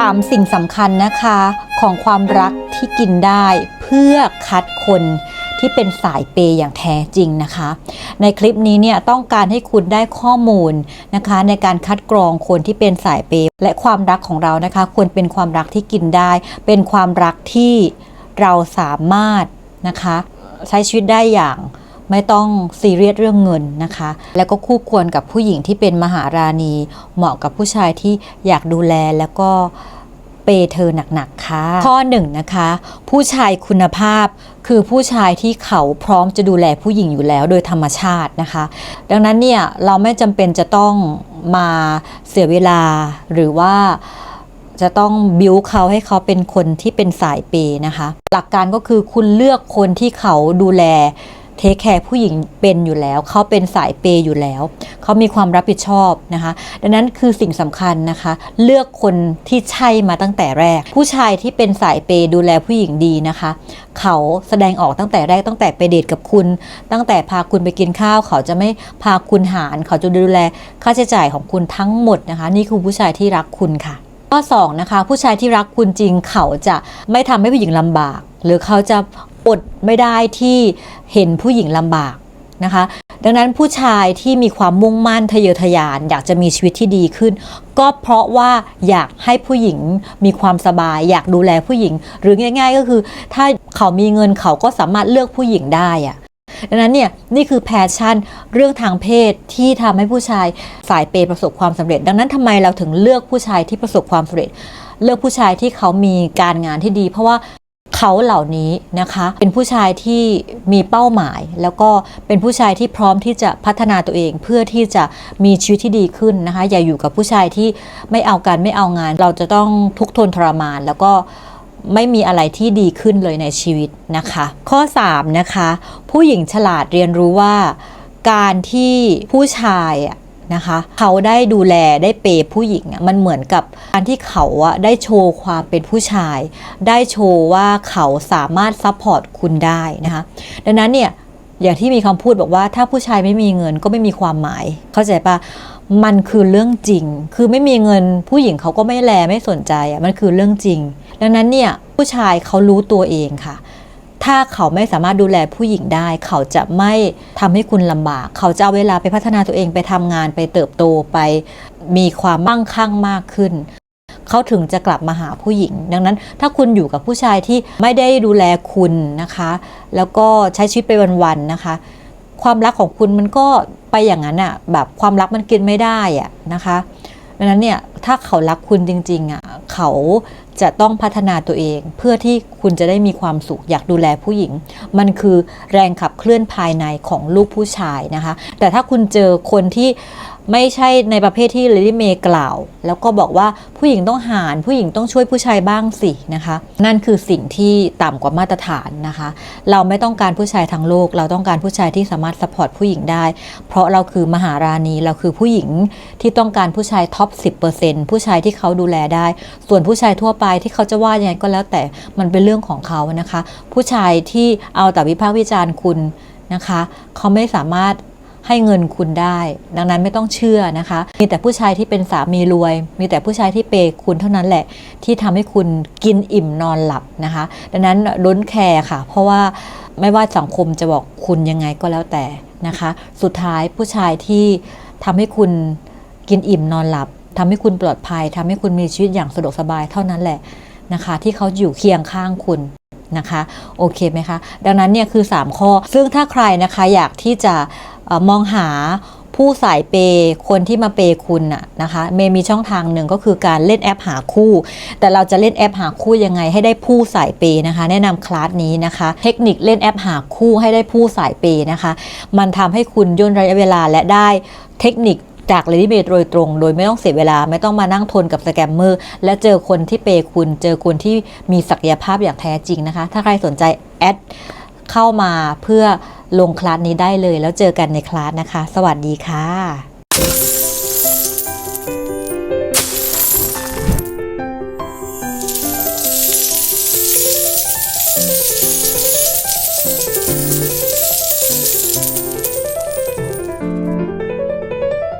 3 สิ่งสำคัญนะคะของความรักที่กินได้เพื่อคัดคนที่เป็นสายเปย์อย่างแท้จริงนะคะ ในคลิปนี้เนี่ยต้องการให้คุณได้ข้อมูลนะคะ ในการคัดกรองคนที่เป็นสายเปย์และความรักของเรานะคะควรเป็นความรักที่กินได้ เป็นความรักที่เราสามารถนะคะ ใช้ชีวิตได้อย่าง ไม่ต้องซีเรียสเรื่องเงินนะคะ แล้วก็คู่ควรกับผู้หญิงที่เป็นมหาราณี เหมาะกับผู้ชายที่อยากดูแลแล้วก็เปย์เธอหนักๆ ค่ะ ข้อหนึ่งนะคะ ผู้ชายคุณภาพคือผู้ชายที่เขาพร้อมจะดูแลผู้หญิงอยู่แล้วโดยธรรมชาตินะคะ ดังนั้นเนี่ย เราไม่จำเป็นจะต้องมาเสียเวลาหรือว่าจะต้องบิวเขาให้เขาเป็นคนที่เป็นสายเปย์นะคะ หลักการก็คือคุณเลือกคนที่เขาดูแล เทคแคร์ผู้หญิงเป็นอยู่แล้ว เขาเป็นสายเปย์อยู่แล้ว เขามีความรับผิดชอบนะคะ ดังนั้นคือสิ่งสำคัญนะคะ เลือกคนที่ใช่มาตั้งแต่แรก ผู้ชายที่เป็นสายเปย์ดูแลผู้หญิงดีนะคะ เขาแสดงออกตั้งแต่แรกตั้งแต่ไปเดทกับคุณ ตั้งแต่พาคุณไปกินข้าว เขาจะไม่พาคุณหาร เขาจะดูแลค่าใช้จ่ายของคุณทั้งหมดนะคะ นี่คือผู้ชายที่รักคุณค่ะข้อ2นะคะผู้ชายที่รักคุณจริงเขาจะไม่ทำให้ผู้หญิงลำบาก หรือเขาจะ อดไม่ได้ที่เห็นผู้หญิงลำบากนะคะ ดังนั้นผู้ชายที่มีความมุ่งมั่นทะเยอทะยาน อยากจะมีชีวิตที่ดีขึ้น ก็เพราะว่าอยากให้ผู้หญิงมีความสบาย อยากดูแลผู้หญิง หรือง่าย ๆ ก็คือ ถ้าเขามีเงินเขาก็สามารถเลือกผู้หญิงได้อะดังนั้นเนี่ยนี่คือแพชชั่นเรื่องทางเพศที่ทำให้ผู้ชายสายเปย์ประสบความสำเร็จ ดังนั้นทำไมเราถึงเลือกผู้ชายที่ประสบความสำเร็จ เลือกผู้ชายที่เขามีการงานที่ดี เพราะว่า เขาเหล่านี้นะคะ เป็นผู้ชายที่มีเป้าหมาย แล้วก็เป็นผู้ชายที่พร้อมที่จะพัฒนาตัวเอง เพื่อที่จะมีชีวิตที่ดีขึ้นนะคะ อย่าอยู่กับผู้ชายที่ไม่เอาการไม่เอางาน เราจะต้องทุกทนทรมาน แล้วก็ไม่มีอะไรที่ดีขึ้นเลยในชีวิตนะคะ ข้อ 3 นะคะ ผู้หญิงฉลาดเรียนรู้ว่าการที่ผู้ชายอะ นะคะ เขาได้ดูแลได้เปย์ผู้หญิงมันเหมือนกับการที่เขาอะได้โชว์ความเป็นผู้ชาย ได้โชว์ว่าเขาสามารถซัพพอร์ตคุณได้นะคะดังนั้นเนี่ยอย่างที่มีคำพูดบอกว่าถ้าผู้ชายไม่มีเงินก็ไม่มีความหมาย เข้าใจปะมันคือเรื่องจริง คือไม่มีเงินผู้หญิงเขาก็ไม่แลไม่สนใจอะมันคือเรื่องจริง ดังนั้นเนี่ยผู้ชายเขารู้ตัวเองค่ะ ถ้าเขาไม่สามารถดูแลผู้หญิงได้ เขาจะไม่ทำให้คุณลำบาก เขาจะเอาเวลาไปพัฒนาตัวเองไปทำงานไปเติบโตไป มีความมั่งคั่งมากขึ้น เขาถึงจะกลับมาหาผู้หญิง ดังนั้น ถ้าคุณอยู่กับผู้ชายที่ไม่ได้ดูแลคุณนะคะ แล้วก็ใช้ชีวิตไปวันๆนะคะ ความรักของคุณมันก็ไปอย่างนั้นอะแบบความรักมันกินไม่ได้อะนะคะดังนั้นเนี่ยถ้าเขารักคุณจริงๆอะเขาจะต้องพัฒนาตัวเอง เพื่อที่คุณจะได้มีความสุขอยากดูแลผู้หญิง มันคือแรงขับเคลื่อนภายในของลูกผู้ชายนะคะ แต่ถ้าคุณเจอคนที่ไม่ใช่ในประเภทที่เลดี้เมย์กล่าว แล้วก็บอกว่าผู้หญิงต้องหารผู้หญิงต้องช่วยผู้ชายบ้างสินะคะ นั่นคือสิ่งที่ต่ำกว่ามาตรฐานนะคะ เราไม่ต้องการผู้ชายทั้งโลก เราต้องการผู้ชายที่สามารถสปอร์ตผู้หญิงได้ เพราะเราคือมหาราณีเราคือผู้หญิงที่ต้องการผู้ชายท็อป 10%ผู้ชายที่เขาดูแลได้ ส่วนผู้ชายทั่วไปที่เขาจะว่ายังไงก็แล้วแต่มันเป็นเรื่องของเขานะคะ ผู้ชายที่เอาแต่วิพากษ์วิจารณ์คุณนะคะ เขาไม่สามารถให้เงินคุณได้ ดังนั้นไม่ต้องเชื่อนะคะ มีแต่ผู้ชายที่เป็นสามีรวย มีแต่ผู้ชายที่เปย์คุณเท่านั้นแหละ ที่ทำให้คุณกินอิ่มนอนหลับนะคะ ดังนั้นล้นแคร์ค่ะ เพราะว่าไม่ว่าสังคมจะบอกคุณยังไงก็แล้วแต่นะคะ สุดท้ายผู้ชายที่ทำให้คุณกินอิ่มนอนหลับ ทำให้คุณปลอดภัยทำให้คุณมีชีวิตอย่างสะดวกสบายเท่านั้นแหละนะคะ ที่เขาอยู่เคียงข้างคุณนะคะ โอเคไหมคะ ดังนั้นเนี่ยคือ 3 ข้อ ซึ่งถ้าใครนะคะอยากที่จะมองหาผู้สายเปย์คนที่มาเปย์คุณน่ะนะคะเมย์มีช่องทางหนึ่งก็คือการเล่นแอปหาคู่ แต่เราจะเล่นแอปหาคู่ยังไงให้ได้ผู้สายเปย์นะคะ แนะนำคลาสนี้นะคะ เทคนิคเล่นแอปหาคู่ให้ได้ผู้สายเปย์นะคะ มันทำให้คุณย่นระยะเวลาและได้เทคนิค จากเลดี้เบโดยตรง โดยไม่ต้องเสียเวลาไม่ต้องมานั่งทนกับสแกมเมอร์ และเจอคนที่เปย์คุณ เจอคนที่มีศักยภาพอย่างแท้จริงนะคะ ถ้าใครสนใจแอดเข้ามาเพื่อลงคลาสนี้ได้เลย แล้วเจอกันในคลาสนะคะ สวัสดีค่ะ